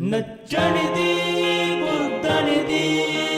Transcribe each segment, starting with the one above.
ਨੱਚਣ ਦੀ ਕੁੱਦਣ ਦੀ।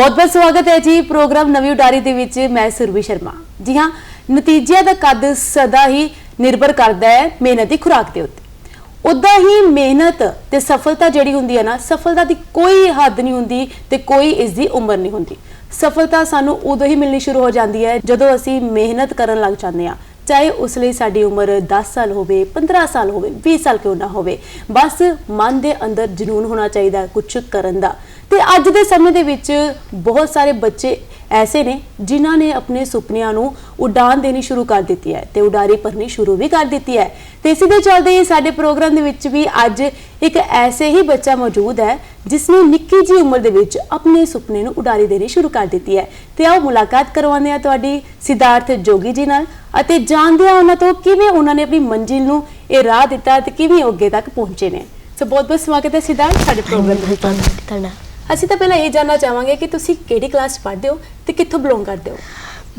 ਬਹੁਤ ਬਹੁਤ ਸਵਾਗਤ ਹੈ ਜੀ ਪ੍ਰੋਗਰਾਮ ਨਵੀਂ ਉਡਾਰੀ ਦੇ ਵਿੱਚ ਮੈਂ ਸੁਰਵੀ ਸ਼ਰਮਾ। ਜੀ ਹਾਂ, ਨਤੀਜਿਆਂ ਦਾ ਕੱਦ ਸਦਾ ਹੀ ਨਿਰਭਰ ਕਰਦਾ ਹੈ ਮਿਹਨਤ ਦੀ ਖੁਰਾਕ ਦੇ ਉੱਤੇ। ਉਦਾਂ ਹੀ ਮਿਹਨਤ ਤੇ ਸਫਲਤਾ ਜਿਹੜੀ ਹੁੰਦੀ ਹੈ ਨਾ, ਸਫਲਤਾ ਦੀ ਕੋਈ ਹੱਦ ਨਹੀਂ ਹੁੰਦੀ ਤੇ ਕੋਈ ਇਸ ਦੀ ਉਮਰ ਨਹੀਂ ਹੁੰਦੀ। ਸਫਲਤਾ ਸਾਨੂੰ ਉਦੋਂ ਹੀ ਮਿਲਣੀ ਸ਼ੁਰੂ ਹੋ ਜਾਂਦੀ ਹੈ ਜਦੋਂ ਅਸੀਂ ਮਿਹਨਤ ਕਰਨ ਲੱਗ ਜਾਂਦੇ ਹਾਂ। ਚਾਹੇ ਉਸ ਲਈ ਸਾਡੀ ਉਮਰ 10 ਸਾਲ ਹੋਵੇ 15 ਸਾਲ ਹੋਵੇ 20 ਸਾਲ ਕਿਉਂ ਨਾ ਹੋਵੇ। ਬਸ ਮਨ ਦੇ ਅੰਦਰ ਜਨੂਨ ਹੋਣਾ ਚਾਹੀਦਾ ਕੁਝ ਕਰਨ ਦਾ। ਤੇ ਅੱਜ ਦੇ ਸਮੇਂ ਦੇ ਵਿੱਚ ਬਹੁਤ ਸਾਰੇ ਬੱਚੇ ਐਸੇ ਨੇ ਜਿਨ੍ਹਾਂ ਨੇ ਆਪਣੇ ਸੁਪਨਿਆਂ ਨੂੰ ਉਡਾਨ ਦੇਣੀ ਸ਼ੁਰੂ ਕਰ ਦਿੱਤੀ ਹੈ ਤੇ ਉਡਾਰੀ ਭਰਨੀ ਸ਼ੁਰੂ ਵੀ ਕਰ ਦਿੱਤੀ ਹੈ। ਤੇ ਇਸੇ ਦੇ ਚੱਲਦੇ ਹੀ ਸਾਡੇ ਪ੍ਰੋਗਰਾਮ ਦੇ ਵਿੱਚ ਵੀ ਅੱਜ ਇੱਕ ਐਸੇ ਹੀ ਬੱਚਾ ਮੌਜੂਦ ਹੈ ਜਿਸ ਨੇ ਨਿੱਕੀ ਜਿਹੀ ਉਮਰ ਦੇ ਵਿੱਚ ਆਪਣੇ ਸੁਪਨੇ ਨੂੰ ਉਡਾਰੀ ਦੇਣੀ ਸ਼ੁਰੂ ਕਰ ਦਿੱਤੀ ਹੈ। ਤੇ ਆਓ ਮੁਲਾਕਾਤ ਕਰਵਾਉਂਦੇ ਹਾਂ ਤੁਹਾਡੀ ਸਿਧਾਰਥ ਜੋਗੀ ਜੀ ਨਾਲ ਅਤੇ ਜਾਣਦੇ ਹਾਂ ਉਹਨਾਂ ਤੋਂ ਕਿਵੇਂ ਉਹਨਾਂ ਨੇ ਆਪਣੀ ਮੰਜ਼ਿਲ ਨੂੰ ਇਹ ਰਾਹ ਦਿੱਤਾ ਤੇ ਕਿਵੇਂ ਉਹ ਅੱਗੇ ਤੱਕ ਪਹੁੰਚੇ ਨੇ। ਸੋ ਬਹੁਤ ਬਹੁਤ ਸਵਾਗਤ ਹੈ ਸਿਧਾਰਥ, ਸਾਡੇ ਪ੍ਰੋਗਰਾਮ ਦੇ ਵਿੱਚ। ਤੁਹਾਡਾ ਅਸੀਂ ਤਾਂ ਪਹਿਲਾਂ ਇਹ ਜਾਨਣਾ ਚਾਹਾਂਗੇ ਕਿ ਤੁਸੀਂ ਕਿਹੜੀ ਕਲਾਸ ਪੜ੍ਹਦੇ ਹੋ ਤੇ ਕਿੱਥੋਂ ਬਿਲੋਂਗ ਕਰਦੇ ਹੋ?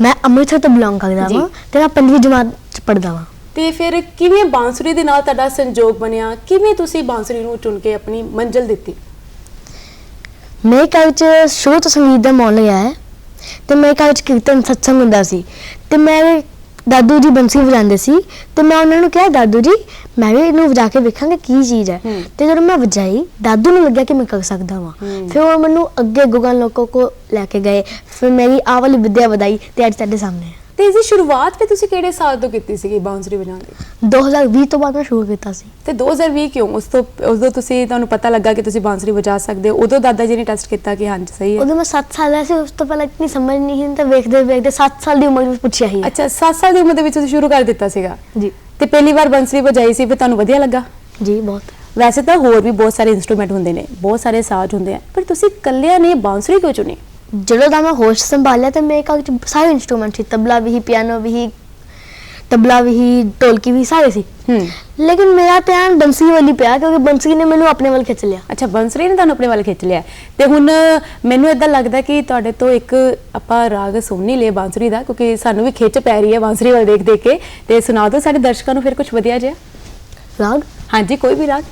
ਮੈਂ ਅੰਮ੍ਰਿਤਸਰ ਤੋਂ ਬਿਲੋਂਗ ਕਰਦਾ ਜੀ। ਹਾਂ ਤੇ ਮੈਂ ਪੰਜਵੀਂ ਜਮਾਤ ਚ ਪੜਦਾ ਹਾਂ ਤੇ ਫਿਰ ਕਿਵੇਂ ਬਾਂਸੁਰੀ ਦੇ ਨਾਲ ਤੁਹਾਡਾ ਸੰਜੋਗ ਬਣਿਆ? ਕਿਵੇਂ ਤੁਸੀਂ ਬਾਂਸੁਰੀ ਨੂੰ ਚੁਣ ਕੇ ਆਪਣੀ ਮੰਜ਼ਿਲ ਦਿੱਤੀ? ਮੇਰੇ ਘਰ ਚ ਸ਼ੁਰੂ ਤੋਂ ਸੰਗੀਤ ਦਾ ਮਾਹੌਲ ਰਿਹਾ ਹੈ ਤੇ ਮੇਰੇ ਘਰ ਚ ਕੀਰਤਨ ਸਤਸੰਗ ਹੁੰਦਾ ਸੀ ਤੇ ਮੇਰੇ ਦਾਦੂ ਜੀ ਬੰਸੀ ਵਜਾਉਂਦੇ ਸੀ ਤੇ ਮੈਂ ਉਹਨਾਂ ਨੂੰ ਕਿਹਾ ਦਾਦੂ ਜੀ ਮੈਂ ਵੀ ਇਹਨੂੰ ਵਜਾ ਕੇ ਵੇਖਾਂਗਾ ਕੀ ਚੀਜ਼ ਹੈ। ਤੇ ਜਦੋਂ ਮੈਂ ਵਜਾਈ ਦਾਦੂ ਨੂੰ ਲੱਗਿਆ ਕਿ ਮੈਂ ਕਰ ਸਕਦਾ ਹਾਂ। ਫਿਰ ਉਹ ਮੈਨੂੰ ਅੱਗੇ ਗੁਗਲ ਲੋਕੋ ਕੋ ਲੈ ਕੇ ਗਏ ਫਿਰ ਮੇਰੀ ਆਹ ਵਾਲੀ ਵਿਦਿਆ ਵਧਾਈ ਤੇ ਅੱਜ ਤੁਹਾਡੇ ਸਾਹਮਣੇ ਹੈ ਤੇ ਇਸ ਦੀ ਸ਼ੁਰੂਆਤ ਫਿਰ ਤੁਸੀਂ ਕਿਹੜੇ ਸਾਲ ਤੋਂ ਕੀਤੀ ਸੀਗੀ ਬਾਂਸੁਰੀ ਵਜਾਉਣ ਦੀ 2020 ਤੋਂ ਬਾਅਦ ਮੈਂ ਸ਼ੁਰੂ ਕੀਤਾ ਸੀ। ਤੇ 2020 ਕਿਉਂ? ਉਸ ਤੋਂ ਉਦੋਂ ਤੁਸੀਂ ਤੁਹਾਨੂੰ ਪਤਾ ਲੱਗਾ ਕਿ ਤੁਸੀਂ ਬਾਂਸੁਰੀ ਵਜਾ ਸਕਦੇ ਹੋ। ਉਦੋਂ ਦਾਦਾ ਜੀ ਨੇ ਟੈਸਟ ਕੀਤਾ ਕਿ ਹਾਂਜੀ ਸਹੀ ਹੈ। ਉਦੋਂ ਮੈਂ 7 ਸਾਲ ਦਾ ਸੀ ਉਸ ਤੋਂ ਪਹਿਲਾਂ ਇਤਨੀ ਸਮਝ ਨਹੀਂ ਸੀ ਤਾਂ ਵੇਖਦੇ ਵੇਖਦੇ 7 ਸਾਲ ਦੀ ਉਮਰ ਵਿੱਚ ਪੁੱਛਿਆ ਹੀ ਅੱਛਾ 7 ਸਾਲ ਦੀ ਉਮਰ ਦੇ ਵਿੱਚ ਤੁਸੀਂ ਸ਼ੁਰੂ ਕਰ ਦਿੱਤਾ ਸੀਗਾ? ਜੀ। ਤੇ ਪਹਿਲੀ ਵਾਰ ਬਾਂਸੁਰੀ ਵਜਾਈ ਸੀ ਫਿਰ ਤੁਹਾਨੂੰ ਵਧੀਆ ਲੱਗਾ? ਜੀ ਬਹੁਤ। ਵੈਸੇ ਤਾਂ ਹੋਰ ਵੀ ਬਹੁਤ ਸਾਰੇ ਇਨਸਟਰੂਮੈਂਟ ਹੁੰਦੇ ਨੇ ਬਹੁਤ ਸਾਰੇ ਸਾਜ਼ ਹੁੰਦੇ ਆ ਪਰ ਤੁਸੀਂ ਇਕੱਲਿਆਂ ਨੇ ਬਾਂਸੁਰੀ ਕਿਉਂ ਚੁਣੀ? ਜਦੋਂ ਦਾ ਮੈਂ ਹੋਸ਼ ਸੰਭਾਲਿਆ ਤੇ ਮੇਰੇ ਵਿੱਚ ਸਾਰੇ ਇਨਸਟਰੂਮੈਂਟ ਸੀ ਤਬਲਾ ਵੀ ਪਿਆਨੋ ਵੀ ਤਬਲਾ ਵੀ ਢੋਲਕੀ ਵੀ ਸਾਰੇ ਸੀ। ਹੂੰ। ਲੇਕਿਨ ਮੇਰਾ ਧਿਆਨ ਬੰਸੀ ਵੱਲ ਪਿਆ ਕਿਉਂਕਿ ਬੰਸੀ ਨੇ ਮੈਨੂੰ ਆਪਣੇ ਵੱਲ ਖਿੱਚ ਲਿਆ। ਅੱਛਾ ਬੰਸਰੀ ਨੇ ਤੁਹਾਨੂੰ ਆਪਣੇ ਵੱਲ ਖਿੱਚ ਲਿਆ। ਤੇ ਹੁਣ ਮੈਨੂੰ ਇਦਾਂ ਲੱਗਦਾ ਕਿ ਤੁਹਾਡੇ ਤੋਂ ਇੱਕ ਆਪਾਂ ਰਾਗ ਸੁਣ ਨਹੀਂ ਲਏ ਬਾਂਸੁਰੀ ਦਾ ਕਿਉਂਕਿ ਸਾਨੂੰ ਵੀ ਖਿੱਚ ਪੈ ਰਹੀ ਹੈ ਬਾਂਸੁਰੀ ਵੱਲ ਦੇਖ ਦੇਖ ਕੇ। ਤੇ ਸੁਣਾ ਦਿਓ ਸਾਡੇ ਦਰਸ਼ਕਾਂ ਨੂੰ ਫਿਰ ਕੁਝ ਵਧੀਆ ਜਿਹਾ। ਰਾਗ? ਹਾਂਜੀ ਕੋਈ ਵੀ ਰਾਗ।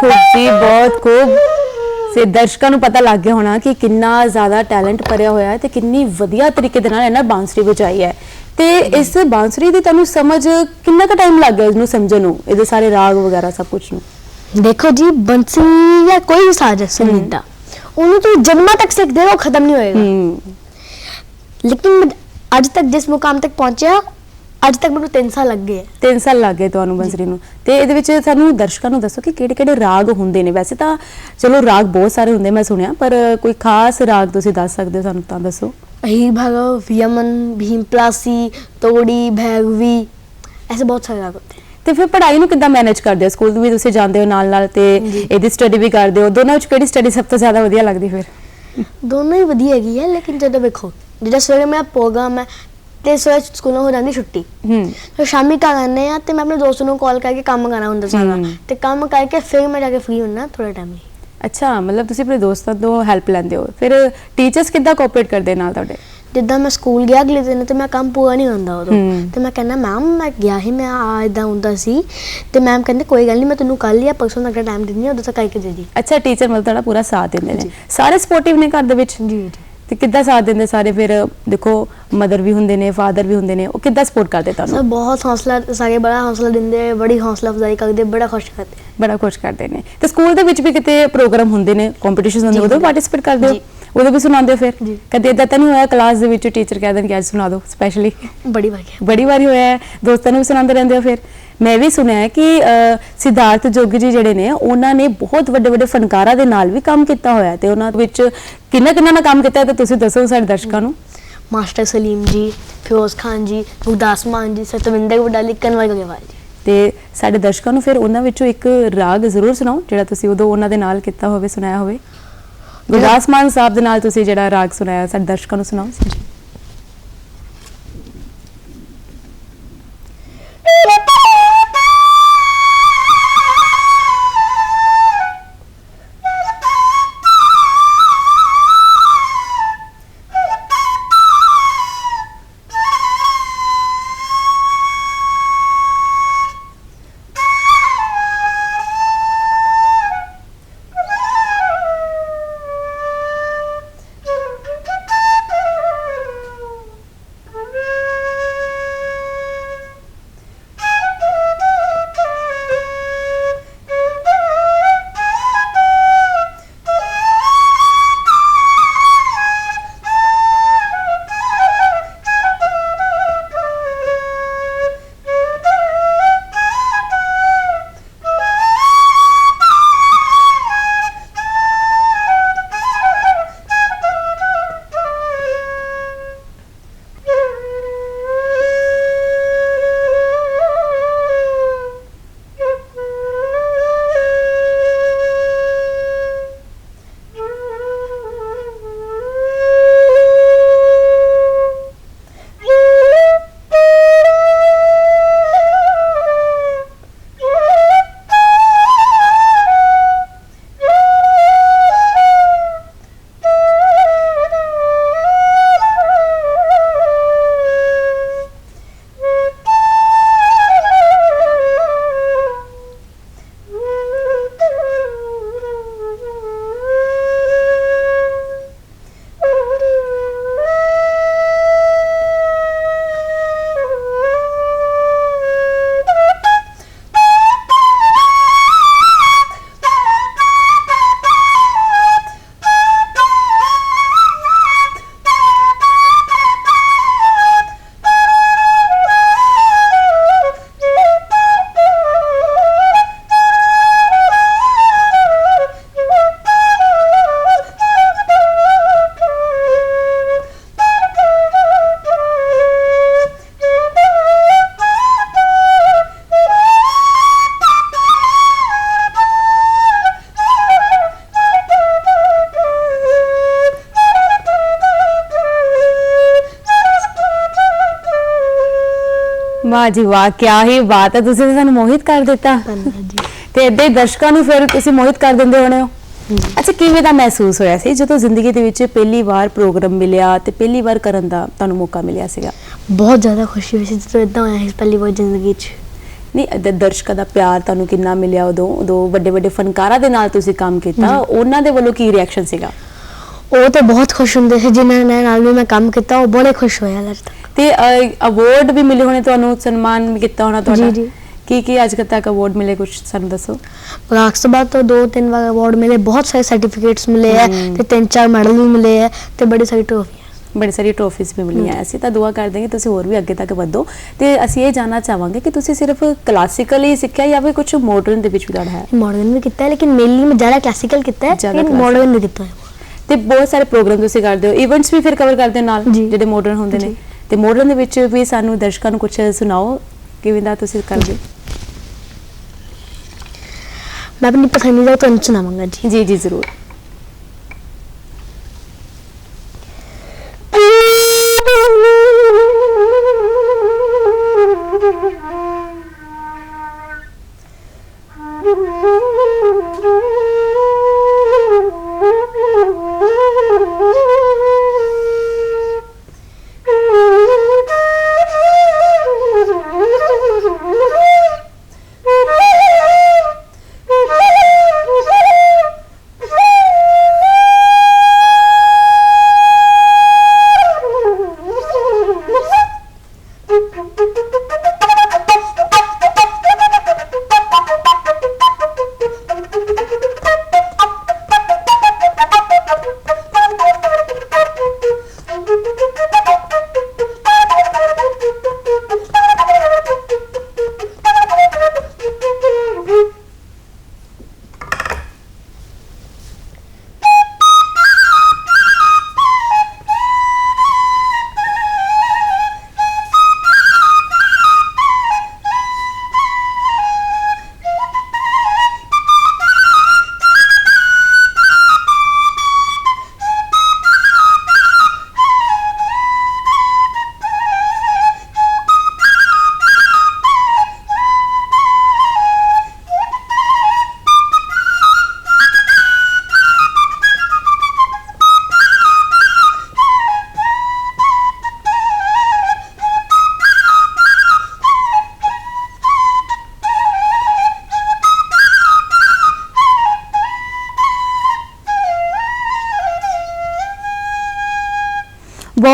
ਖੂਬ ਜੀ ਬਹੁਤ ਖੂਬ। ਸੇ ਦਰਸ਼ਕਾਂ ਨੂੰ ਪਤਾ ਲੱਗ ਗਿਆ ਹੋਣਾ ਕਿ ਕਿੰਨਾ ਜ਼ਿਆਦਾ ਟੈਲੈਂਟ ਭਰਿਆ ਹੋਇਆ ਹੈ ਤੇ ਕਿੰਨੀ ਵਧੀਆ ਤਰੀਕੇ ਦੇ ਨਾਲ ਇਹਨਾਂ ਬਾਂਸੁਰੀ ਵਜਾਈ ਹੈ। ਤੇ ਇਸ ਬਾਂਸੁਰੀ ਦੀ ਤੁਹਾਨੂੰ ਸਮਝ ਕਿੰਨਾ ਕੁ ਟਾਈਮ ਲੱਗ ਗਿਆ ਇਹਨੂੰ ਸਮਝਣ ਨੂੰ ਇਹਦੇ ਸਾਰੇ ਰਾਗ ਵਗੈਰਾ ਸਭ ਕੁਝ ਨੂੰ? ਦੇਖੋ ਜੀ ਬੰਸੀ ਜਾਂ ਕੋਈ ਵੀ ਸਾਜ਼ ਹੈ ਸੰਗੀਤ ਦਾ ਉਹਨੂੰ ਤੁਸੀਂ ਜਨਮਾਂ ਤੱਕ ਸਿੱਖਦੇ ਰਹੋ ਖਤਮ ਨਹੀਂ ਹੋਏਗਾ। ਹੂੰ। ਲੇਕਿਨ ਅੱਜ ਤੱਕ ਜਿਸ ਮੁਕਾਮ ਤੱਕ ਪਹੁੰਚਿਆ ਅੱਜ ਤੱਕ ਮੈਨੂੰ 3 ਸਾਲ ਲੱਗ ਗਏ ਹੈ 3 ਸਾਲ ਲੱਗ ਗਏ ਤੁਹਾਨੂੰ ਬੰਸਰੀ ਨੂੰ ਤੇ ਇਹਦੇ ਵਿੱਚ ਸਾਨੂੰ ਦਰਸ਼ਕਾਂ ਨੂੰ ਦੱਸੋ ਕਿ ਕਿਹੜੇ ਕਿਹੜੇ ਰਾਗ ਹੁੰਦੇ ਨੇ ਵੈਸੇ ਤਾਂ ਚਲੋ ਰਾਗ ਬਹੁਤ ਸਾਰੇ ਹੁੰਦੇ ਮੈਂ ਸੁਣਿਆ ਪਰ ਕੋਈ ਖਾਸ ਰਾਗ ਤੁਸੀਂ ਦੱਸ ਸਕਦੇ ਹੋ ਸਾਨੂੰ ਤਾਂ ਦੱਸੋ अही भगव यमन भीमप्लासी तोड़ी भैरवी ऐसे बहुत सारे राग होते हैं ਤੇ ਫਿਰ ਪੜ੍ਹਾਈ ਨੂੰ ਕਿੱਦਾਂ ਮੈਨੇਜ ਕਰਦੇ ਹੋ ਸਕੂਲ ਵੀ ਤੁਸੀਂ ਜਾਂਦੇ ਹੋ ਨਾਲ ਨਾਲ ਤੇ ਜੀ। ਇਹਦੀ ਸਟੱਡੀ ਵੀ ਕਰਦੇ ਹੋ ਦੋਨਾਂ ਵਿੱਚ ਕਿਹੜੀ ਸਟੱਡੀ ਸਭ ਤੋਂ ਜ਼ਿਆਦਾ ਵਧੀਆ ਲੱਗਦੀ ਫਿਰ ਦੋਨੋਂ ਹੀ ਵਧੀਆ ਹੈਗੀ ਹੈ ਲੇਕਿਨ ਜਦੋਂ ਵੇਖੋ ਜਿਹੜਾ ਸਵੇਰੇ ਮੇਰਾ ਪ੍ਰੋਗਰਾਮ ਹੈ ਤੇ ਸਵੇਰੇ ਸਕੂਲੋਂ ਹੋ ਜਾਂਦੀ ਛੁੱਟੀ। ਹੂੰ। ਫਿਰ ਸ਼ਾਮੀ ਘਰ ਆਉਂਦੇ ਆ ਤੇ ਮੈਂ ਆਪਣੇ ਦੋਸਤ ਨੂੰ ਕਾਲ ਕਰਕੇ ਕੰਮ ਕਰਨਾ ਹੁੰਦਾ ਸਾਰਾ। ਤੇ ਕੰਮ ਕਰਕੇ ਫਿਰ ਮੈਂ ਜਾ ਕੇ ਫ੍ਰੀ ਹੁੰਨਾ ਥੋੜਾ ਟਾਈਮ ਲਈ। ਅੱਛਾ ਮਤਲਬ ਤੁਸੀਂ ਆਪਣੇ ਦੋਸਤਾਂ ਤੋਂ ਹੈਲਪ ਲੈਂਦੇ ਹੋ। ਫਿਰ ਟੀਚਰਸ ਕਿੱਦਾਂ ਕੋਆਪਰੇਟ ਕਰਦੇ ਨਾਲ ਤੁਹਾਡੇ? ਜਿੱਦਾਂ ਮੈਂ ਸਕੂਲ ਗਿਆ ਅਗਲੇ ਦਿਨ ਤੇ ਮੈਂ ਕੰਮ ਪੂਰਾ ਨਹੀਂ ਹੁੰਦਾ ਉਦੋਂ। ਤੇ ਮੈਂ ਕਹਿੰਦਾ ਮੈਮ ਮੈਂ ਗਿਆ ਹੀ ਮੈਂ ਆ ਇਦਾਂ ਹੁੰਦਾ ਸੀ। ਤੇ ਮੈਮ ਕਹਿੰਦੇ ਕੋਈ ਗੱਲ ਨਹੀਂ ਮੈਂ ਤੈਨੂੰ ਕੱਲ ਜਾਂ ਪਰਸੋਂ ਤੱਕ ਟਾਈਮ ਦਿੰਦੀ ਹਾਂ ਉਦੋਂ ਤੱਕ ਕਰਕੇ ਦੇ ਦੀ। ਅੱਛਾ ਟੀਚਰ ਮਤਲਬ ਤੁਹਾਡਾ ਪੂਰਾ ਸਾਥ ਦਿੰਦੇ ਨੇ। ਸਾਰੇ ਸਪੋਰਟਿਵ ਨੇ ਘਰ ਦੇ ਵਿੱਚ? ਜੀ ਜੀ। ਤੇ ਕਿੱਦਾਂ ਸਾਥ ਦਿੰਦੇ ਸਾਰੇ? ਫਿਰ ਦੇਖੋ ਮਦਰ ਵੀ ਹੁੰਦੇ ਨੇ ਫਾਦਰ ਵੀ ਹੁੰਦੇ ਨੇ ਉਹ ਕਿੱਦਾਂ ਸਪੋਰਟ ਕਰਦੇ ਸਭ ਤੁਹਾਨੂੰ ਬਹੁਤ ਹੌਸਲਾ ਸਾਰੇ ਬੜਾ ਹੌਸਲਾ ਦਿੰਦੇ ਬੜੀ ਹੌਸਲਾ ਅਫਜ਼ਾਈ ਕਰਦੇ ਬੜਾ ਖੁਸ਼ ਕਰਦੇ ਬੜਾ ਖੁਸ਼ ਕਰਦੇ ਨੇ। ਤੇ ਸਕੂਲ ਦੇ ਵਿੱਚ ਵੀ ਕਿਤੇ ਪ੍ਰੋਗਰਾਮ ਹੁੰਦੇ ਨੇ ਕੰਪੀਟੀਸ਼ਨਸ ਹੁੰਦੇ ਜੀ। ਪਾਰਟਿਸਿਪੇਟ ਕਰਦੇ ਹੋ? ਜੀ। ਉਦੋਂ ਵੀ ਸੁਣਾਉਂਦੇ ਹੋ ਫਿਰ? ਜੀ। ਕਦੇ ਇਦਾਂ ਤਾਂ ਨਹੀਂ ਹੋਇਆ ਕਲਾਸ ਦੇ ਵਿੱਚ ਟੀਚਰ ਕਹਿ ਦੇਣ ਕਿ ਅੱਜ ਸੁਣਾ ਦਿਓ ਸਪੈਸ਼ਲੀ ਬੜੀ ਵਧੀਆ ਬੜੀ ਵਾਰੀ ਹੋਇਆ ਹੈ। ਦੋਸਤਾਂ ਨੂੰ ਵੀ ਸੁਣਾਉਂਦੇ ਰਹਿੰਦੇ ਹੋ ਫਿਰ? ਮੈਂ ਵੀ ਸੁਣਿਆ ਹੈ ਕਿ ਸਿਧਾਰਥ ਜੋਗੀ ਜੀ ਜਿਹੜੇ ਨੇ ਉਹਨਾਂ ਨੇ ਬਹੁਤ ਵੱਡੇ ਵੱਡੇ ਫਨਕਾਰਾਂ ਦੇ ਨਾਲ ਵੀ ਕੰਮ ਕੀਤਾ ਹੋਇਆ ਹੈ ਤੇ ਉਹਨਾਂ ਵਿੱਚ ਕਿੰਨਾ ਕਿੰਨਾ ਨਾ ਕੰਮ ਕੀਤਾ ਹੈ ਤੇ ਤੁਸੀਂ ਦੱਸੋ ਸਾਡੇ ਦਰਸ਼ਕਾਂ ਨੂੰ। ਮਾਸਟਰ ਸਲੀਮ ਜੀ ਫਿਰੋਜ਼ ਖਾਨ ਜੀ ਗੁਰਦਾਸ ਮਾਨ ਜੀ ਸਤਵਿੰਦਰ ਵਡਾਲੀ ਕਨਵਰ ਗਰੇਵਾਲ ਜੀ। ਤੇ ਸਾਡੇ ਦਰਸ਼ਕਾਂ ਨੂੰ ਫਿਰ ਉਹਨਾਂ ਵਿੱਚੋਂ ਇੱਕ ਰਾਗ ਜ਼ਰੂਰ ਸੁਣਾਓ ਜਿਹੜਾ ਤੁਸੀਂ ਉਦੋਂ ਉਹਨਾਂ ਦੇ ਨਾਲ ਕੀਤਾ ਹੋਵੇ ਸੁਣਾਇਆ ਹੋਵੇ। ਗੁਰਦਾਸ ਮਾਨ ਸਾਹਿਬ ਦੇ ਨਾਲ ਤੁਸੀਂ ਜਿਹੜਾ ਰਾਗ ਸੁਣਾਇਆ ਸਾਡੇ ਦਰਸ਼ਕਾਂ ਨੂੰ ਸੁਣਾਓ। ਵਾਹ ਜੀ ਵਾਹ ਕੀ ਹੀ ਬਾਤ ਹੈ। ਤੁਸੀਂ ਤਾਂ ਸਾਨੂੰ ਮੋਹਿਤ ਕਰ ਦਿੱਤਾ। ਜੀ ਤੇ ਹੀ ਦਰਸ਼ਕਾਂ ਨੂੰ ਫਿਰ ਤੁਸੀਂ ਮੋਹਿਤ ਕਰ ਦਿੰਦੇ ਹੋਣੇ ਹੋ। ਅੱਛਾ ਕਿਵੇਂ ਦਾ ਮਹਿਸੂਸ ਹੋਇਆ ਸੀ? ਜਦੋਂ ਜ਼ਿੰਦਗੀ ਦੇ ਵਿੱਚ ਪਹਿਲੀ ਵਾਰ ਪ੍ਰੋਗਰਾਮ ਮਿਲਿਆ ਤੇ ਪਹਿਲੀ ਵਾਰ ਕਰਨ ਦਾ ਤੁਹਾਨੂੰ ਮੌਕਾ ਮਿਲਿਆ ਸੀਗਾ? ਬਹੁਤ ਜ਼ਿਆਦਾ ਖੁਸ਼ੀ ਹੋਈ ਸੀ ਜਦੋਂ ਇਦਾਂ ਹੋਇਆ ਸੀ ਪਹਿਲੀ ਵਾਰ ਜ਼ਿੰਦਗੀ 'ਚ। ਨਹੀਂ ਏਦਾਂ ਦਰਸ਼ਕਾਂ ਦਾ ਪਿਆਰ ਤੁਹਾਨੂੰ ਕਿੰਨਾ ਮਿਲਿਆ ਉਦੋਂ? ਉਦੋਂ ਵੱਡੇ ਵੱਡੇ ਫਨਕਾਰਾਂ ਦੇ ਨਾਲ ਤੁਸੀਂ ਕੰਮ ਕੀਤਾ। ਉਹਨਾਂ ਦੇ ਵੱਲੋਂ ਕੀ ਰਿਐਕਸ਼ਨ ਸੀਗਾ? ਉਹ ਤਾਂ ਬਹੁਤ ਖੁਸ਼ ਹੁੰਦੇ ਸੀ। ਜਿਨ੍ਹਾਂ ਨਾਲ ਵੀ ਮੈਂ ਕੰਮ ਕੀਤਾ ਉਹ ਬੜੇ ਖੁਸ਼ ਹੋਏ ਅੱਜ ਤੱਕ। ਤੇ ਅਵਾਰਡ ਵੀ ਮਿਲੇ ਹੋਣੇ ਤੁਹਾਨੂੰ ਸਨਮਾਨ ਵੀ ਕੀਤਾ ਹੋਣਾ ਤੁਹਾਡਾ ਜੀ, ਜੀ। ਕੀ ਕੀ ਅੱਜ ਤੱਕ ਅਵਾਰਡ ਮਿਲੇ ਕੁਝ ਸਾਨੂੰ ਦੱਸੋ ਰਾਗ ਸਭਾ ਤੋਂ ਦੋ ਤਿੰਨ ਵਾਰ ਅਵਾਰਡ ਮਿਲੇ ਬਹੁਤ ਸਾਰੇ ਸਰਟੀਫਿਕੇਟਸ ਮਿਲੇ ਹੈ। ਤੇ ਤਿੰਨ ਚਾਰ ਮੈਡਲ ਵੀ ਮਿਲੇ ਹੈ ਤੇ ਬੜੀ ਸਾਰੀ ਟਰੋਫੀਆਂ ਬੜੀ ਸਾਰੀ ਟਰੋਫੀਜ਼ ਵੀ ਮਿਲੀਆਂ ਅਸੀਂ ਤਾਂ ਦੁਆ ਕਰਦੇ ਹਾਂ ਕਿ ਤੁਸੀਂ ਹੋਰ ਵੀ ਅੱਗੇ ਤੱਕ ਵਧੋ ਤੇ ਅਸੀਂ ਇਹ ਜਾਨਣਾ ਚਾਹਾਂਗੇ ਕਿ ਤੁਸੀਂ ਸਿਰਫ ਕਲਾਸੀਕਲੀ ਸਿੱਖਿਆ ਜਾਂ ਫਿਰ ਕੁਝ ਮਾਡਰਨ ਦੇ ਵਿੱਚ ਵੀ ਤੁਹਾਡਾ ਹੈ ਮਾਡਰਨ ਵੀ ਕੀਤਾ ਹੈ ਲੇਕਿਨ ਮੇਨਲੀ ਮੈਂ ਜ਼ਿਆਦਾ ਕਲਾਸੀਕਲ ਕੀਤਾ ਹੈ classical। ਮਾਡਰਨ ਨਹੀਂ ਕੀਤਾ ਹੈ ਤੇ ਬਹੁਤ ਸਾਰੇ ਪ੍ਰੋਗਰਾਮ ਤੁਸੀਂ ਕਰਦੇ ਹੋ ਇਵੈਂਟਸ ਵੀ ਫਿਰ ਕਵਰ ਕਰਦੇ ਹੋ ਨਾਲ। ਜਿਹੜੇ ਮਾਡਰਨ ਹੁੰਦੇ ਨੇ। ਤੇ ਮਾਡਰਨ ਦੇ ਵਿੱਚ ਵੀ ਸਾਨੂੰ ਦਰਸ਼ਕਾਂ ਨੂੰ ਕੁਝ ਸੁਣਾਓ। ਕਿਵੇਂ ਦਾ ਤੁਸੀਂ ਕਰਦੇ? ਮੈਂ ਆਪਣੀ ਪਸੰਦੀਦਾ ਤੁਹਾਨੂੰ ਸੁਣਾਵਾਂਗਾ ਜੀ। ਜੀ ਜੀ ਜ਼ਰੂਰ।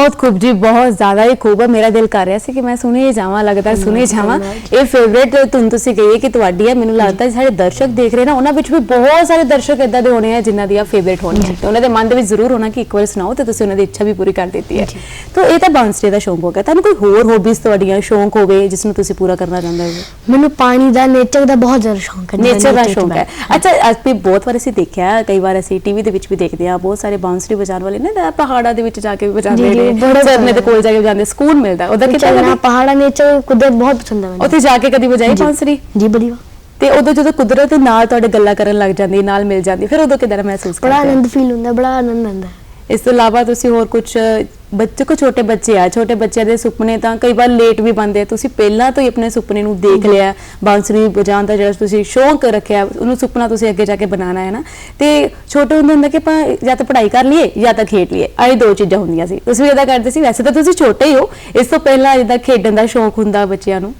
ਬਹੁਤ ਖੂਬ ਜੀ ਬਹੁਤ ਜ਼ਿਆਦਾ ਹੀ ਖੂਬ ਹੈ ਮੇਰਾ ਦਿਲ ਕਰ ਰਿਹਾ ਸੀ ਕਿ ਮੈਂ ਸੁਣੇ ਜਾਵਾਂ ਲੱਗਦਾ ਸੁਣੇ ਜਾਵਾਂ। ਇਹ ਫੇਵਰੇਟ ਤੁਮ ਤੁਸੀਂ ਕਹੀਏ ਕਿ ਤੁਹਾਡੀ ਹੈ ਮੈਨੂੰ ਲੱਗਦਾ ਸਾਡੇ ਦਰਸ਼ਕ ਦੇਖ ਰਹੇ ਨਾ ਉਹਨਾਂ ਵਿੱਚ ਵੀ ਬਹੁਤ ਸਾਰੇ ਦਰਸ਼ਕ ਇਦਾਂ ਦੇ ਹੋਣੇ ਆ ਜਿਨ੍ਹਾਂ ਦੀ ਆ ਫੇਵਰੇਟ ਹੋਣੀ ਹੈ ਤੇ ਉਹਨਾਂ ਦੇ ਮਨ ਦੇ ਵਿੱਚ ਜ਼ਰੂਰ ਹੋਣਾ ਕਿ ਇੱਕ ਵਾਰ ਸੁਣਾਓ ਤੇ ਤੁਸੀਂ ਉਹਨਾਂ ਦੀ ਇੱਛਾ ਵੀ ਪੂਰੀ ਕਰ ਦਿੱਤੀ ਹੈ। ਤਾਂ ਇਹ ਤਾਂ ਬਾਂਸਰੀ ਦਾ ਸ਼ੌਂਕ ਹੋ ਗਿਆ। ਤੁਹਾਨੂੰ ਕੋਈ ਹੋਰ ਹੌਬੀਜ਼ ਤੁਹਾਡੀਆਂ ਸ਼ੌਂਕ ਹੋਵੇ ਜਿਸ ਨੂੰ ਤੁਸੀਂ ਪੂਰਾ ਕਰਨਾ ਚਾਹੁੰਦੇ ਹੋ? ਮੈਨੂੰ ਪਾਣੀ ਦਾ ਨੇਚਰ ਦਾ ਬਹੁਤ ਜ਼ਿਆਦਾ ਸ਼ੌਂਕ ਹੈ। ਨੇਚਰ ਦਾ ਸ਼ੌਂਕ ਹੈ। ਅੱਛਾ ਅਸੀਂ ਬਹੁਤ ਵਾਰ ਅਸੀਂ ਦੇਖਿਆ ਕਈ ਵਾਰ ਅਸੀਂ ਟੀਵੀ ਦੇ ਵਿੱਚ ਵੀ ਦੇਖਦੇ ਆ ਬਹੁਤ ਸਾਰੇ ਬਾਂਸਰੀ ਵਜਾਉਣ ਵਾਲੇ ਨੇ ਪਹਾੜਾਂ ਦੇ ਵਿੱਚ ਜਾ ਕੇ ਵੀ ਵਜਾਉਂਦੇ ਨੇ। ਝਰਨੇ ਦੇ ਕੋਲ ਜਾ ਕੇ ਵਜਾਉਂਦੇ ਸਕੂਨ ਮਿਲਦਾ। ਉਹਦਾ ਕਿਤੇ ਚਲਣਾ ਪਹਾੜਾ ਨੇਚਰ ਕੁਦਰਤ ਬਹੁਤ ਪਸੰਦ ਹੈ ਮੈਨੂੰ। ਉੱਥੇ ਜਾ ਕੇ ਕਦੀ ਵਜਾਈ ਬਾਂਸਰੀ? ਜੀ ਬੜੀਆ ਤੇ ਉਦੋਂ ਜਦੋਂ ਕੁਦਰਤ ਦੇ ਨਾਲ ਤੁਹਾਡੇ ਗੱਲਾਂ ਕਰਨ ਲੱਗ ਜਾਂਦੀ ਨਾਲ ਮਿਲ ਜਾਂਦੀ ਫਿਰ ਉਦੋਂ ਕਿਦਾਂ ਮਹਿਸੂਸ ਬੜਾ ਕਰਦੇ ਹੋ? ਆਨੰਦ ਫੀਲ ਹੁੰਦਾ ਬੜਾ ਆਨੰਦ ਆਉਂਦਾ। ਇਸ ਤੋਂ ਇਲਾਵਾ ਤੁਸੀਂ ਹੋਰ ਕੁਝ ਬੱਚੇ ਕੋ ਛੋਟੇ ਬੱਚੇ ਆ, ਛੋਟੇ ਬੱਚਿਆਂ ਦੇ ਸੁਪਨੇ ਤਾਂ ਕਈ ਵਾਰ ਲੇਟ ਵੀ ਬਣਦੇ ਆ। ਤੁਸੀਂ ਪਹਿਲਾਂ ਤੋਂ ਹੀ ਆਪਣੇ ਸੁਪਨੇ ਨੂੰ ਦੇਖ ਲਿਆ, ਬਾਂਸਰੀ ਵਜਾਉਣ ਦਾ ਜਿਹੜਾ ਤੁਸੀਂ ਸ਼ੌਂਕ ਰੱਖਿਆ, ਉਹਨੂੰ ਸੁਪਨਾ ਤੁਸੀਂ ਅੱਗੇ ਜਾ ਕੇ ਬਣਾਉਣਾ ਹੈ ਨਾ। ਤੇ ਛੋਟੇ ਹੁੰਦੇ ਹੁੰਦਾ ਕਿ ਆਪਾਂ ਜਾਂ ਤਾਂ ਪੜ੍ਹਾਈ ਕਰ ਲਈਏ ਜਾਂ ਤਾਂ ਖੇਡ ਲਈਏ, ਆਹੀ ਦੋ ਚੀਜ਼ਾਂ ਹੁੰਦੀਆਂ ਸੀ। ਤੁਸੀਂ ਵੀ ਇਹਦਾ ਕਰਦੇ ਸੀ, ਵੈਸੇ ਤਾਂ ਤੁਸੀਂ ਛੋਟੇ ਹੀ ਹੋ। ਇਸ ਤੋਂ ਪਹਿਲਾਂ ਜਿੱਦਾਂ ਖੇਡਣ ਦਾ ਸ਼ੌਂਕ ਹੁੰਦਾ ਬੱਚਿਆਂ ਨੂੰ।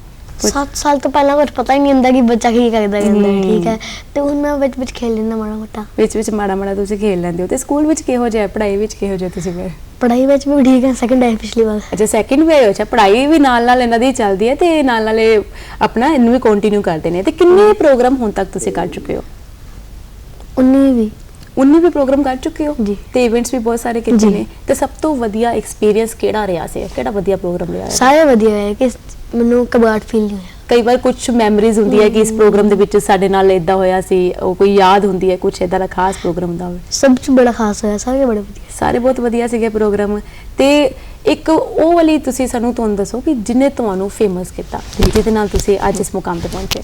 7 ਸਾਲ ਤੋਂ ਪਹਿਲਾਂ ਕੁਝ ਪਤਾ ਹੀ ਨਹੀਂ ਹੁੰਦਾ ਕਿ ਬੱਚਾ ਕੀ ਕਰਦਾ ਰਹਿੰਦਾ ਹੈ, ਠੀਕ ਹੈ। ਤੇ ਹੁਣ ਮੈਂ ਵਿੱਚ ਵਿੱਚ ਖੇਲ ਲੈਂਦਾ ਮਾੜਾ ਮੋਟਾ। ਵਿੱਚ ਵਿੱਚ ਮਾੜਾ ਮਾੜਾ ਤੁਸੀਂ ਖੇਡ ਲੈਂਦੇ ਹੋ। ਤੇ ਸਕੂਲ ਵਿੱਚ ਕਿਹੋ ਜਿਹਾ ਹੈ? ਪੜ੍ਹਾਈ ਵਿੱਚ ਕਿਹੋ ਜਿਹਾ ਤੁਸੀਂ ਫਿਰ? ਪੜ੍ਹਾਈ ਵਿੱਚ ਵੀ ਠੀਕ ਹੈ ਸੈਕੰਡ ਆਈ ਪਿਛਲੀ ਵਾਰ। ਅੱਛਾ ਸੈਕਿੰਡ ਵੀ ਅੱਛਾ ਪੜ੍ਹਾਈ ਵੀ ਨਾਲ ਨਾਲ ਇਹਨਾਂ ਦੀ ਚੱਲਦੀ ਹੈ ਤੇ ਨਾਲ ਨਾਲ ਇਹ ਆਪਣਾ ਇਹਨੂੰ ਵੀ ਕੰਟੀਨਿਊ ਕਰਦੇ ਨੇ। ਤੇ ਕਿੰਨੇ ਪ੍ਰੋਗਰਾਮ ਹੁਣ ਤੱਕ ਤੁਸੀਂ ਕਰ ਚੁੱਕੇ ਹੋ? 19 ਵੀ। 19 ਵੀ ਪ੍ਰੋਗਰਾਮ ਕਰ ਚੁੱਕੇ ਹੋ? ਜੀ। ਤੇ ਇਵੈਂਟਸ ਵੀ ਬਹੁਤ ਸਾਰੇ ਕੀਤੇ ਜੀ। ਨੇ। ਤੇ ਸਭ ਤੋਂ ਵਧੀਆ ਐਕਸਪੀਰੀਅੰਸ ਕਿਹੜਾ ਰਿਹਾ ਸੀ? ਕਿਹੜਾ ਵਧੀਆ ਪ੍ਰੋਗਰਾਮ ਰਿਹਾ ਹੈ? ਸਾਰੇ ਵਧੀਆ ਹੈ ਕਿ ਮੈਨੂੰ ਘਬਰਾਹਟ ਫੀਲ ਨਹੀਂ ਹੋਇਆ। ਕਈ ਵਾਰ ਕੁਝ ਮੈਮਰੀਜ਼ ਹੁੰਦੀ ਹੈ ਕਿ ਇਸ ਪ੍ਰੋਗਰਾਮ ਦੇ ਵਿੱਚ ਸਾਡੇ ਨਾਲ ਇਦਾਂ ਹੋਇਆ ਸੀ ਉਹ ਕੋਈ ਯਾਦ ਹੁੰਦੀ ਹੈ ਕੁਝ ਇਦਾਂ ਦਾ ਖਾਸ ਪ੍ਰੋਗਰਾਮ ਹੁੰਦਾ ਹੋਵੇ? ਸਭ ਤੋਂ ਬੜਾ ਖਾਸ ਹੋਇਆ ਸਾਰੇ ਬੜੇ ਵਧੀਆ। ਸਾਰੇ ਬਹੁਤ ਵਧੀਆ ਸੀਗੇ ਪ੍ਰੋਗਰਾਮ ਤੇ ਇੱਕ ਉਹ ਵਾਲੀ ਤੁਸੀਂ ਸਾਨੂੰ ਤੁਹਾਨੂੰ ਦੱਸੋ ਕਿ ਜਿਨੇ ਤੁਹਾਨੂੰ ਫੇਮਸ ਕੀਤਾ ਜਿਹਦੇ ਨਾਲ ਤੁਸੀਂ ਅੱਜ ਇਸ ਮੁਕਾਮ ਤੇ ਪਹੁੰਚੇ?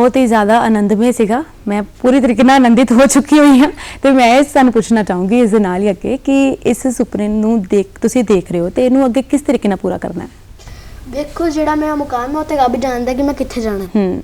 ਬਹੁਤ ਹੀ ਜ਼ਿਆਦਾ ਆਨੰਦਮਈ ਸੀਗਾ। ਮੈਂ ਪੂਰੀ ਤਰੀਕੇ ਨਾਲ ਆਨੰਦਿਤ ਹੋ ਚੁੱਕੀ ਹੋਈ ਹਾਂ ਤੇ ਮੈਂ ਇਸ ਤੁਹਾਨੂੰ ਪੁੱਛਣਾ ਚਾਹੂੰਗੀ ਇਸ ਦੇ ਨਾਲ ਹੀ ਅੱਗੇ ਕਿ ਇਸ ਸੁਪਨੇ ਨੂੰ ਦੇਖ ਤੁਸੀਂ ਦੇਖ ਰਹੇ ਹੋ ਤੇ ਇਹਨੂੰ ਅੱਗੇ ਕਿਸ ਤਰੀਕੇ ਨਾਲ ਪੂਰਾ ਕਰਨਾ ਹੈ? ਦੇਖੋ ਜਿਹੜਾ ਮੇਰਾ ਮੁਕਾਮ ਹੈ ਤੇ ਰੱਬ ਜਾਣਦਾ ਕਿ ਮੈਂ ਕਿੱਥੇ ਜਾਣਾ। ਹੈ।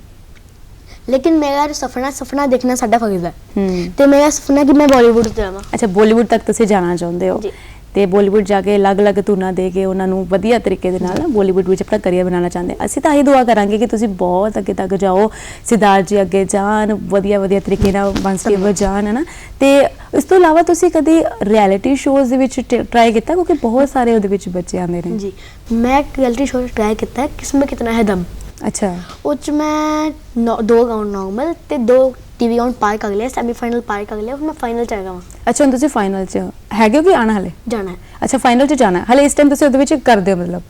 ਲੇਕਿਨ ਮੇਰਾ ਸੁਪਨਾ ਸੁਪਨਾ ਦੇਖਣਾ ਸਾਡਾ ਫਰਜ਼ ਹੈ। ਹੂੰ। ਤੇ ਮੇਰਾ ਸੁਪਨਾ ਕਿ ਮੈਂ ਬਾਲੀਵੁੱਡ ਤੇ ਜਾਵਾਂ ਅੱਛਾ ਬਾਲੀਵੁੱਡ ਤੱਕ ਤੁਸੀਂ ਜਾਣਾ ਚਾਹੁੰਦੇ ਹੋ। ਜੀ। ਤੇ ਬਾਲੀਵੁੱਡ ਜਾ ਕੇ ਅਲੱਗ-ਅਲੱਗ ਧੁਨਾਂ ਦੇ ਕੇ ਉਹਨਾਂ ਨੂੰ ਵਧੀਆ ਤਰੀਕੇ ਦੇ ਨਾਲ ਬਾਲੀਵੁੱਡ ਵਿੱਚ ਆਪਣਾ ਕਰੀਅਰ ਬਣਾਉਣਾ ਚਾਹੁੰਦੇ ਅਸੀਂ ਤਾਂ ਇਹ ਦੁਆ ਕਰਾਂਗੇ ਕਿ ਤੁਸੀਂ ਬਹੁਤ ਅੱਗੇ ਤੱਕ ਜਾਓ ਸਿਧਾਰਥ ਜੀ ਅੱਗੇ ਜਾਣ ਵਧੀਆ ਵਧੀਆ ਤਰੀਕੇ ਨਾਲ ਬੰਸੀ ਜਾਣ ਹੈ ਨਾ। ਤੇ ਇਸ ਤੋਂ ਇਲਾਵਾ ਤੁਸੀਂ ਕਦੀ ਰਿਐਲਿਟੀ ਸ਼ੋਜ਼ ਦੇ ਵਿੱਚ ਟਰਾਈ ਕੀਤਾ? ਕਿਉਂਕਿ ਬਹੁਤ ਸਾਰੇ ਉਹਦੇ ਵਿੱਚ ਬੱਚੇ ਆਉਂਦੇ ਨੇ। ਜੀ ਮੈਂ ਰਿਐਲਿਟੀ ਸ਼ੋਅ ਟਰਾਈ ਕੀਤਾ ਕਿਸਮੇ ਕਿਤਨਾ ਹੈ ਦਮ। ਅੱਛਾ। ਉਹ 'ਚ ਮੈਂ ਨੌ- ਦੋ ਰਾਊਂਡ ਨਾਰਮਲ ਤੇ ਦੋ ਟੀਵੀ ਰਾਊਂਡ ਪਾਰ ਕਰ ਲਿਆ ਸੈਮੀਫਾਈਨਲ ਪਾਰ ਕਰ ਲਿਆ ਹੁਣ ਮੈਂ ਫਾਈਨਲ ਚ ਆਇਆ ਹਾਂ ਅੱਛਾ ਹੁਣ ਤੁਸੀਂ ਫਾਈਨਲ 'ਚ ਹੈਗੇ ਹੋ ਕਿ ਆਣਾ ਹਲੇ? ਜਾਣਾ ਹੈ। ਅੱਛਾ ਫਾਈਨਲ 'ਚ ਜਾਣਾ ਹੈ। ਹਲੇ ਇਸ ਟਾਈਮ ਤੁਸੀਂ ਉਹਦੇ ਵਿੱਚ ਕਰਦੇ ਹੋ ਮਤਲਬ।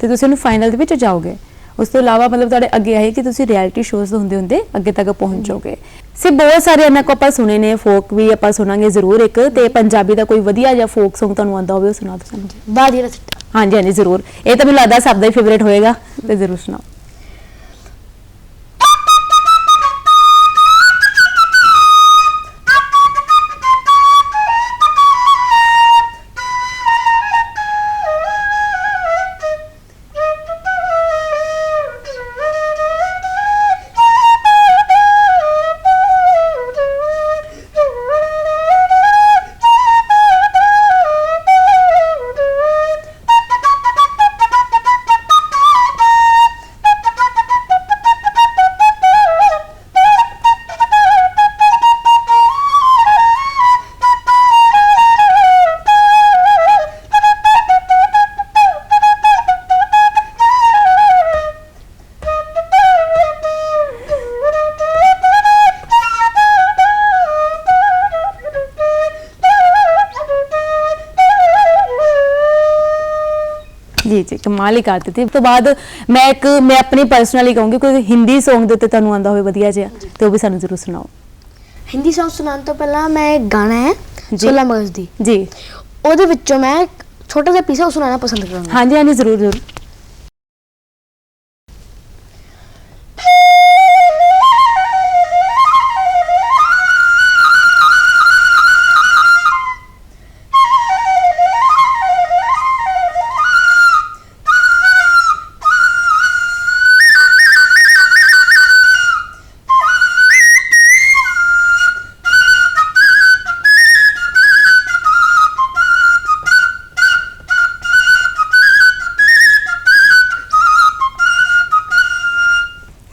ਤੇ ਤੁਸੀਂ ਉਹਨੂੰ ਫਾਈਨਲ ਦੇ ਵਿੱਚ ਜਾਓਗੇ। ਉਸ ਤੋਂ ਇਲਾਵਾ ਮਤਲਬ ਤੁਹਾਡੇ ਅੱਗੇ ਆਏ ਕਿ ਤੁਸੀਂ ਰਿਐਲਿਟੀ ਸ਼ੋਜ਼ ਹੁੰਦੇ ਹੁੰਦੇ ਅੱਗੇ ਤੱਕ ਪਹੁੰਚੋਗੇ। ਸੇ ਬਹੁਤ ਸਾਰੇ ਇਹਨਾਂ ਕੋ ਆਪਾਂ ਸੁਣੇ ਨੇ ਫੋਕ ਵੀ ਆਪਾਂ ਸੁਣਾਂਗੇ ਜ਼ਰੂਰ ਇੱਕ ਤੇ ਪੰਜਾਬੀ ਦਾ ਕੋਈ ਵਧੀਆ ਜਿਹਾ ਫੋਕ Song ਤੁਹਾਨੂੰ ਆਉਂਦਾ ਹੋਵੇ ਉਹ ਸੁਣਾ ਦਿਓ ਸਾਨੂੰ। ਬਾਦੀ ਸਿੱਟਾ। ਹਾਂਜੀ ਹਾਂਜੀ ਜ਼ਰੂਰ। ਇਹ ਤਾਂ ਮੈਨੂੰ ਲੱਗਦਾ ਸਭ ਦਾ ਹੀ ਫੇਵਰੇਟ ਹੋਏਗਾ ਤੇ ਜ਼ਰੂਰ ਸੁਣਾਓ। ਕਮਾਲ ਹੀ ਕਰ ਦਿੱਤੀ। ਤੋਂ ਬਾਅਦ ਮੈਂ ਇੱਕ ਮੈਂ ਆਪਣੀ ਪਰਸਨਲੀ ਕਹੂੰਗੀ ਕੋਈ ਹਿੰਦੀ Song ਦੇ ਉੱਤੇ ਤੁਹਾਨੂੰ ਆਉਂਦਾ ਹੋਵੇ ਵਧੀਆ ਜਿਹਾ ਤੇ ਉਹ ਵੀ ਸਾਨੂੰ ਜ਼ਰੂਰ ਸੁਣਾਓ। ਹਿੰਦੀ Song ਸੁਣਾਉਣ ਤੋਂ ਪਹਿਲਾਂ ਮੈਂ ਇੱਕ ਗਾਣਾ ਹੈ। 16 ਮਗਜ਼ ਦੀ। ਜੀ। ਉਹਦੇ ਵਿੱਚੋਂ ਮੈਂ ਛੋਟਾ ਜਿਹਾ ਪੀਸਾ ਸੁਣਾਉਣਾ ਪਸੰਦ ਕਰਾਂਗਾ। ਹਾਂਜੀ ਹਾਂਜੀ ਜ਼ਰੂਰ ਜ਼ਰੂਰ।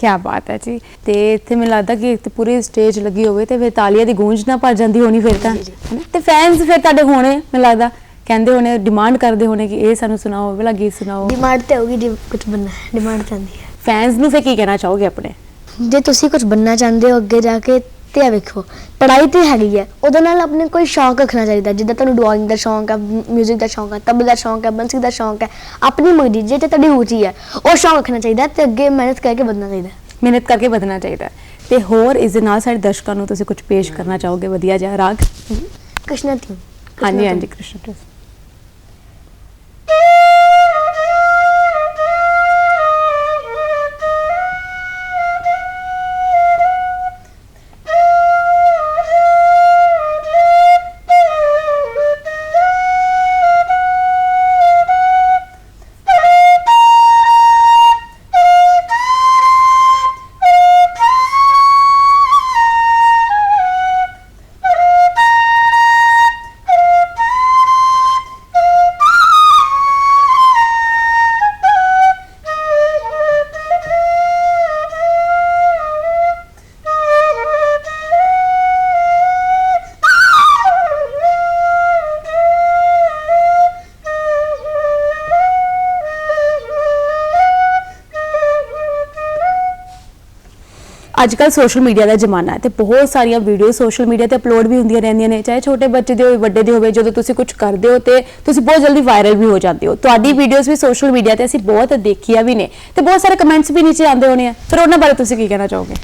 ਕੀ ਬਾਤ ਹੈ ਜੀ। ਤੇ ਇੱਥੇ ਮੈਨੂੰ ਲੱਗਦਾ ਕਿ ਇੱਕ ਪੂਰੀ ਸਟੇਜ ਲੱਗੀ ਹੋਵੇ ਤੇ ਫਿਰ ਤਾਲੀਆਂ ਦੀ ਗੂੰਜ ਨਾ ਭਰ ਜਾਂਦੀ ਹੋਣੀ ਫਿਰ ਤਾਂ। ਹੈਨਾ? ਤੇ ਫੈਨਸ ਫਿਰ ਤੁਹਾਡੇ ਹੋਣੇ ਮੈਨੂੰ ਲੱਗਦਾ। ਕਹਿੰਦੇ ਹੋਣੇ ਡਿਮਾਂਡ ਕਰਦੇ ਹੋਣੇ ਕਿ ਇਹ ਸਾਨੂੰ ਸੁਣਾਓ ਉਹ ਵਾਲਾ ਗੀਤ ਸੁਣਾਓ। ਡਿਮਾਂਡ ਤੇ ਹੋਗੀ ਕੁਝ ਬੰਨਾ ਡਿਮਾਂਡ ਆਉਂਦੀ ਹੈ। ਫੈਨਸ ਨੂੰ ਫਿਰ ਕੀ ਕਹਿਣਾ ਚਾਹੋਗੇ ਆਪਣੇ? ਜੇ ਤੁਸੀਂ ਕੁਝ ਬੰਨਾ ਚਾਹੁੰਦੇ ਹੋ ਅੱਗੇ ਜਾ ਕੇ ਤੇ ਇਹ ਵੇਖੋ ਪੜ੍ਹਾਈ ਤੇ ਹੈਗੀ ਹੈ ਉਹਦੇ ਨਾਲ ਆਪਣੇ ਕੋਈ ਸ਼ੌਂਕ ਰੱਖਣਾ ਚਾਹੀਦਾ ਜਿੱਦਾਂ ਤੁਹਾਨੂੰ ਡਰਾਇੰਗ ਦਾ ਸ਼ੌਂਕ ਹੈ 뮤직 ਦਾ ਸ਼ੌਂਕ ਹੈ ਤਬਲੇ ਦਾ ਸ਼ੌਂਕ ਹੈ ਬੰਸੀ ਦਾ ਸ਼ੌਂਕ ਹੈ ਆਪਣੀ ਮਰਜ਼ੀ ਜੇ ਤੇ ਤੁਹਾਡੀ ਰੁਚੀ ਹੈ ਉਹ ਸ਼ੌਂਕ ਰੱਖਣਾ ਚਾਹੀਦਾ ਤੇ ਅੱਗੇ ਮਿਹਨਤ ਕਰਕੇ ਵਧਣਾ ਚਾਹੀਦਾ। ਮਿਹਨਤ ਕਰਕੇ ਵਧਣਾ ਚਾਹੀਦਾ। ਤੇ ਹੋਰ ਇਸ ਦੇ ਨਾਲ ਸਾਡੇ ਦਰਸ਼ਕਾਂ ਨੂੰ ਤੁਸੀਂ ਕੁਝ ਪੇਸ਼ ਕਰਨਾ ਚਾਹੋਗੇ? ਵਧੀਆ ਜਿਹਾ ਰਾਗ? ਕ੍ਰਿਸ਼ਨਾ ਤੀ ਹਾਂਜੀ ਹਾਂਜੀ ਕ੍ਰਿਸ਼ਨ ਅੱਜ ਕੱਲ ਸੋਸ਼ਲ ਮੀਡੀਆ ਦਾ ਜ਼ਮਾਨਾ ਹੈ ਤੇ ਬਹੁਤ ਸਾਰੀਆਂ ਵੀਡੀਓ ਸੋਸ਼ਲ ਮੀਡੀਆ ਤੇ ਅਪਲੋਡ ਵੀ ਹੁੰਦੀਆਂ ਰਹਿੰਦੀਆਂ ਨੇ ਚਾਹੇ ਛੋਟੇ ਬੱਚੇ ਦੇ ਹੋਵੇ ਵੱਡੇ ਦੇ ਹੋਵੇ ਜਦੋਂ ਤੁਸੀਂ ਕੁਝ ਕਰਦੇ ਹੋ ਤੇ ਤੁਸੀਂ ਬਹੁਤ ਜਲਦੀ ਵਾਇਰਲ ਵੀ ਹੋ ਜਾਂਦੇ ਹੋ। ਤੁਹਾਡੀ ਵੀਡੀਓਜ਼ ਵੀ ਸੋਸ਼ਲ ਮੀਡੀਆ ਤੇ ਅਸੀਂ ਬਹੁਤ ਦੇਖੀਆਂ ਵੀ ਨੇ ਤੇ ਬਹੁਤ ਸਾਰੇ ਕਮੈਂਟਸ ਵੀ ਨੀਚੇ ਆਉਂਦੇ ਹੋਣੇ ਆ। ਫਿਰ ਉਹਨਾਂ ਬਾਰੇ ਤੁਸੀਂ ਕੀ ਕਹਿਣਾ ਚਾਹੋਗੇ?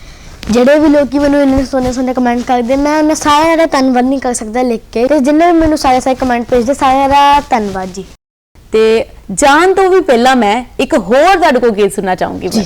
ਜਿਹੜੇ ਵੀ ਲੋਕੀ ਮੈਨੂੰ ਇੰਨੇ ਸੋਹਣੇ ਸੋਹਣੇ ਕਮੈਂਟ ਕਰਦੇ ਮੈਂ ਉਹਨਾਂ ਸਾਰਿਆਂ ਦਾ ਧੰਨਵਾਦ ਨਹੀਂ ਕਰ ਸਕਦਾ ਲਿਖ ਕੇ। ਤੇ ਜਿੰਨੇ ਵੀ ਮੈਨੂੰ ਸਾਰੇ ਸਾਰੇ ਕਮੈਂਟ ਭੇਜਦੇ ਸਾਰਿਆਂ ਦਾ ਧੰਨਵਾਦ ਜੀ। ਤੇ ਜਾਣ ਤੋਂ ਵੀ ਪਹਿਲਾਂ ਮੈਂ ਇੱਕ ਹੋਰ ਤੁਹਾਡੇ ਕੋਲ ਗੀਤ ਸੁਣਨਾ ਚਾਹੂੰਗੀ ਮੈਂ।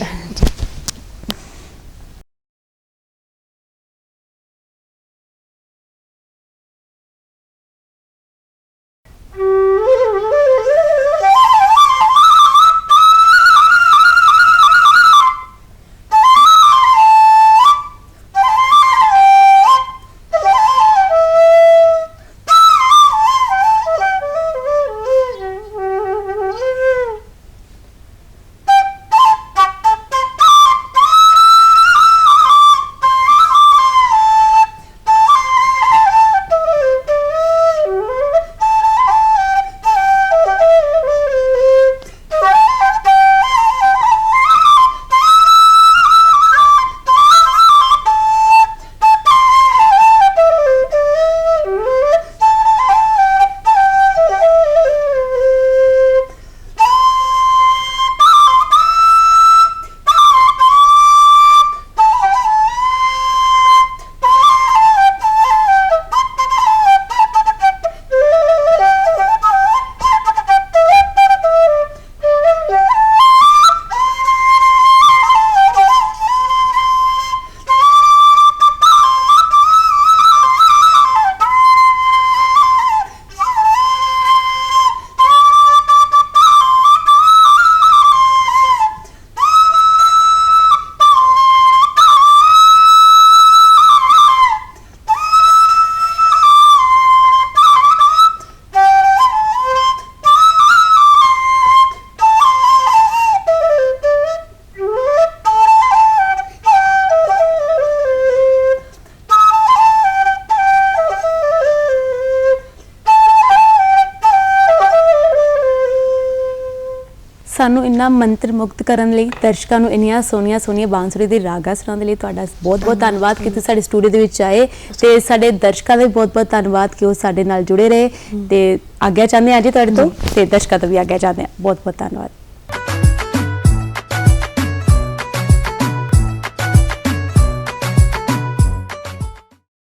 ਸਾਨੂੰ ਇੰਨਾ ਮੰਤਰ ਮੁਕਤ ਕਰਨ ਲਈ ਦਰਸ਼ਕਾਂ ਨੂੰ ਇੰਨੀਆਂ ਸੋਹਣੀਆਂ ਸੋਹਣੀਆਂ ਬਾਂਸੁਰੀ ਦੀ ਰਾਗਾ ਸੁਣਾਉਣ ਦੇ ਲਈ ਤੁਹਾਡਾ ਬਹੁਤ-ਬਹੁਤ ਧੰਨਵਾਦ ਕਿ ਤੁਸੀਂ ਸਾਡੇ ਸਟੂਡੀਓ ਦੇ ਵਿੱਚ ਆਏ ਤੇ ਸਾਡੇ ਦਰਸ਼ਕਾਂ ਦਾ ਵੀ ਬਹੁਤ-ਬਹੁਤ ਧੰਨਵਾਦ ਕਿ ਉਹ ਸਾਡੇ ਨਾਲ ਜੁੜੇ ਰਹੇ ਤੇ ਆਗਿਆ ਚਾਹੁੰਦੇ ਹਾਂ ਜੀ ਤੁਹਾਡੇ ਤੋਂ ਤੇ ਦਰਸ਼ਕਾਂ ਤੋਂ ਵੀ ਆਗਿਆ ਚਾਹੁੰਦੇ ਹਾਂ ਬਹੁਤ-ਬਹੁਤ ਧੰਨਵਾਦ।